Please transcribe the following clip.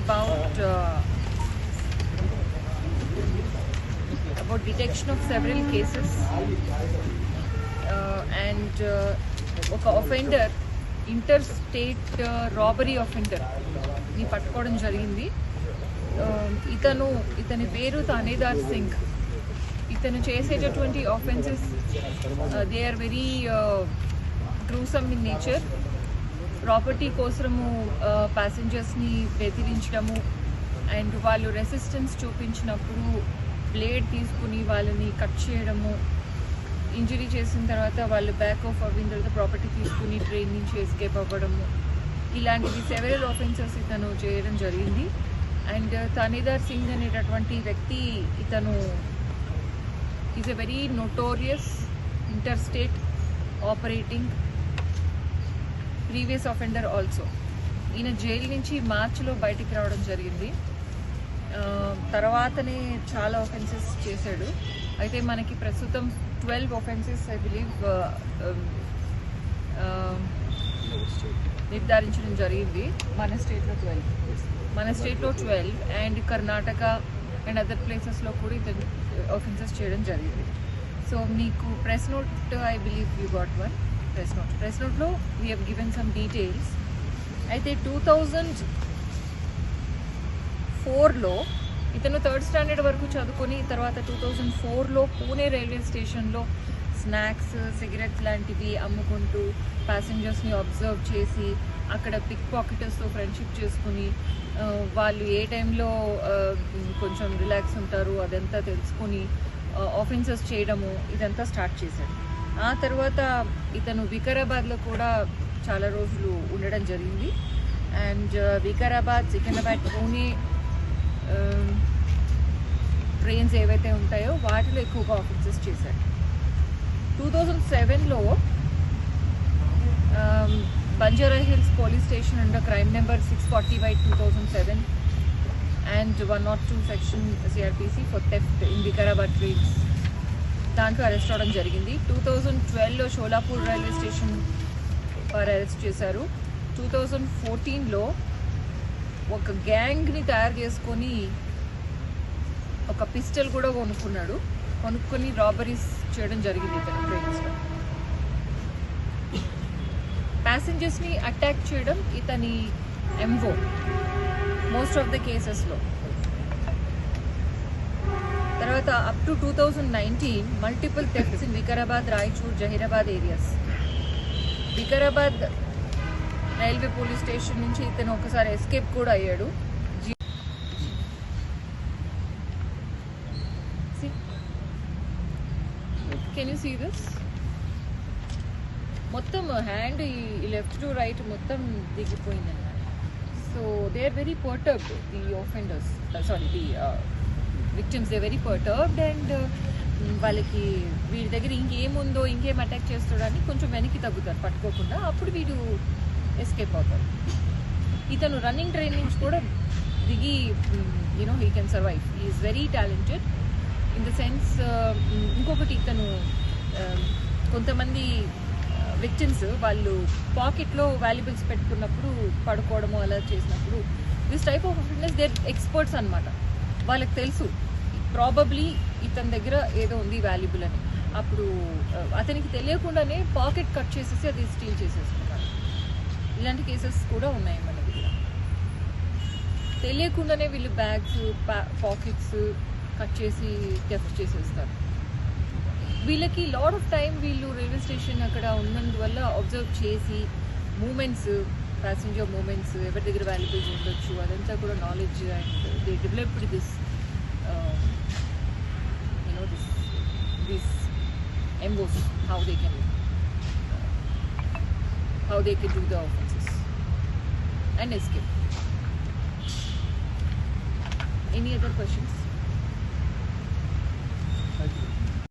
about uh, about detection of several cases uh, and uh, ఒక offender inter state robbery అఫెండర్ని పట్టుకోవడం జరిగింది. Um, ఇతను ఇతని పేరు తానేదార్ సింగ్. ఇతను చేసేటటువంటి offences they are very gruesome in nature property కోసము ప్యాసింజర్స్ని బెదిరించడము అండ్ వాళ్ళు రెసిస్టెన్స్ చూపించినప్పుడు బ్లేడ్ తీసుకుని వాళ్ళని కట్ చేయడము ఇంజరీ చేసిన తర్వాత వాళ్ళు బ్యాక్ ఆఫ్ అవ్విన తర్వాత ప్రాపర్టీ తీసుకుని ట్రైన్ నుంచి ఎస్కేప్ అవ్వడము. ఇలాంటివి సెవెరల్ ఆఫెన్సెస్ ఇతను చేయడం జరిగింది. అండ్ తనీదార్ సింగ్ అనేటటువంటి వ్యక్తి ఇతను is a very notorious interstate operating previous offender also. ఈయన జైలు నుంచి మార్చిలో బయటికి రావడం జరిగింది. తర్వాతనే చాలా ఒఫెన్సెస్ చేశాడు. అయితే మనకి ప్రస్తుతం ట్వెల్వ్ ఒఫెన్సెస్ ఐ బిలీవ్ నిర్ధారించడం జరిగింది. మన స్టేట్లో ట్వెల్వ్. మన స్టేట్లో twelve and Karnataka and other ప్లేసెస్లో కూడా ఇతను ఒఫెన్సెస్ చేయడం జరిగింది. సో మీకు press note I believe you got one press note press నోట్లో we have given some details అయితే టూ థౌజండ్ ఫోర్లో ఇతను థర్డ్ స్టాండర్డ్ వరకు చదువుకొని తర్వాత టూ థౌజండ్ ఫోర్లో పూణే రైల్వే స్టేషన్లో స్నాక్స్ సిగరెట్స్ లాంటివి అమ్ముకుంటూ ప్యాసింజర్స్ని అబ్జర్వ్ చేసి అక్కడ పిక్ పాకెటర్స్తో ఫ్రెండ్షిప్ చేసుకుని వాళ్ళు ఏ టైంలో కొంచెం రిలాక్స్ ఉంటారు అదంతా తెలుసుకొని ఆఫెన్సెస్ చేయడము ఇదంతా స్టార్ట్ చేశాడు. ఆ తర్వాత ఇతను వికారాబాద్లో కూడా చాలా రోజులు ఉండడం జరిగింది. And uh, Vikarabad Secunderabad Pune um, trains ఏవైతే ఉంటాయో వాటిలో ఎక్కువగా ఆఫీసెస్ చేశాడు టూ థౌజండ్ సెవెన్లో Banjara Hills police station under crime number six forty by two thousand seven and one nought two section CRPC for theft in Vikarabad trains దాంట్లో arrest అవడం జరిగింది. Two thousand ట్వెల్వ్లో షోలాపూర్ రైల్వే స్టేషన్ వారు arrest చేశారు. Two thousand ఫోర్టీన్లో ఒక గ్యాంగ్ని తయారు చేసుకొని ఒక పిస్టల్ కూడా కొనుక్కున్నాడు. కొనుక్కొని రాబరీస్ చేయడం జరిగింది ఇతను ట్రైన్స్లో ప్యాసింజర్స్ని అటాక్ చేయడం ఇతని ఎంవో మోస్ట్ ఆఫ్ ద కేసెస్లో తర్వాత up to two thousand nineteen multiple thefts in Vikarabad Raichur Zahirabad areas Vikarabad railway police station నుంచి ఇతను ఒకసారి ఎస్కేప్ కూడా అయ్యాడు. కెన్ యూ సీ దిస్ మొత్తం హ్యాండ్ ఈ లెఫ్ట్ టు రైట్ మొత్తం దిగిపోయిందన్నమాట. So they are very perturbed the offenders sorry the victims they very perturbed and వాళ్ళకి వీడి దగ్గర ఇంకేముందో ఇంకేం అటాక్ చేస్తాడని కొంచెం వెనక్కి తగ్గుతారు పట్టుకోకుండా. అప్పుడు వీడు ఎస్కేప్ అవుతారు ఇతను రన్నింగ్ ట్రైన్ నుంచి కూడా దిగి you know he can survive is very talented in the sense ఇంకొకటి ఇతను uh, కొంతమంది uh, విక్టిమ్స్ వాళ్ళు పాకెట్లో వాల్యుబుల్స్ పెట్టుకున్నప్పుడు పడుకోవడము అలా చేసినప్పుడు this type of fitness they're experts అనమాట వాళ్ళకి తెలుసు. ప్రాబబ్లీ ఇతని దగ్గర ఏదో ఉంది వాల్యుబుల్ అని. అప్పుడు uh, అతనికి తెలియకుండానే పాకెట్ కట్ చేసేసి అది స్టీల్ చేసేసుకుంటారు ఇలాంటి కేసెస్ కూడా ఉన్నాయి మన దగ్గర. తెలియకుండానే వీళ్ళు బ్యాగ్స్ పాకెట్స్ కట్ చేసి థెఫ్ట్ చేసేస్తారు. వీళ్ళకి లాట్ ఆఫ్ టైం వీళ్ళు రైల్వే స్టేషన్ అక్కడ ఉన్నందువల్ల అబ్జర్వ్ చేసి మూమెంట్స్ ప్యాసింజర్ మూమెంట్స్ ఎవరి దగ్గర వాల్యుబుల్స్ ఉండొచ్చు అదంతా కూడా knowledge and they developed this angles how they can how they can do the offenses and escape. Any other questions?